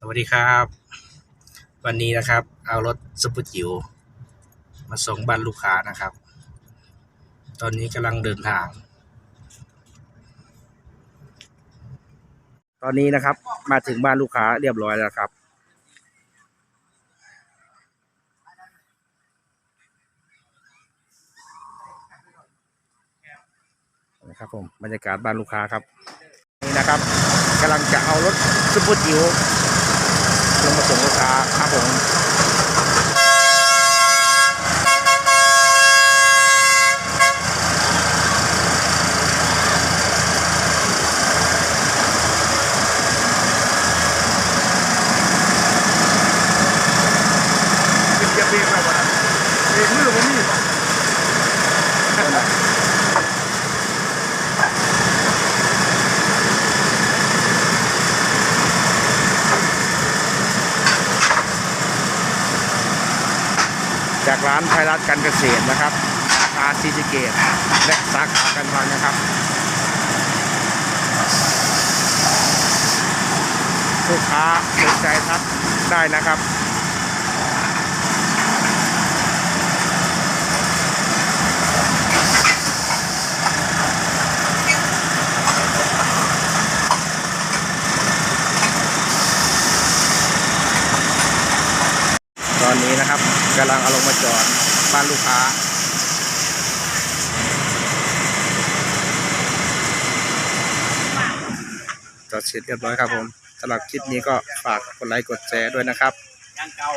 สวัสดีครับ วันนี้นะครับ เอารถซุปเปอร์จิ๋วมาส่งบ้านลูกค้านะครับ ตอนนี้กำลังเดินทาง ตอนนี้นะครับ มาถึงบ้านลูกค้าเรียบร้อยแล้วครับ นะครับผมบรรยากาศบ้านลูกค้าครับนี่นะครับกำลังจะเอารถซุปเปอร์จิ๋ว ของลูกค้าครับผมเป็นเบียร์ไปวะเบรกมือผมมีป่ะ จากร้านไทยรัฐการเกษตรนะครับสาขาซีจิเกตและสาขากันพังนะครับลูกค้าสนใจทักได้นะครับ อนนี้นะครับกำลังเอาลงมาจอดบ้านลูกค้าจอดเสร็จเรียบร้อยครับผมสำหรับคลิปนี้ก็ฝากกดไลค์กดแชร์ด้วยนะครับย่างเก่า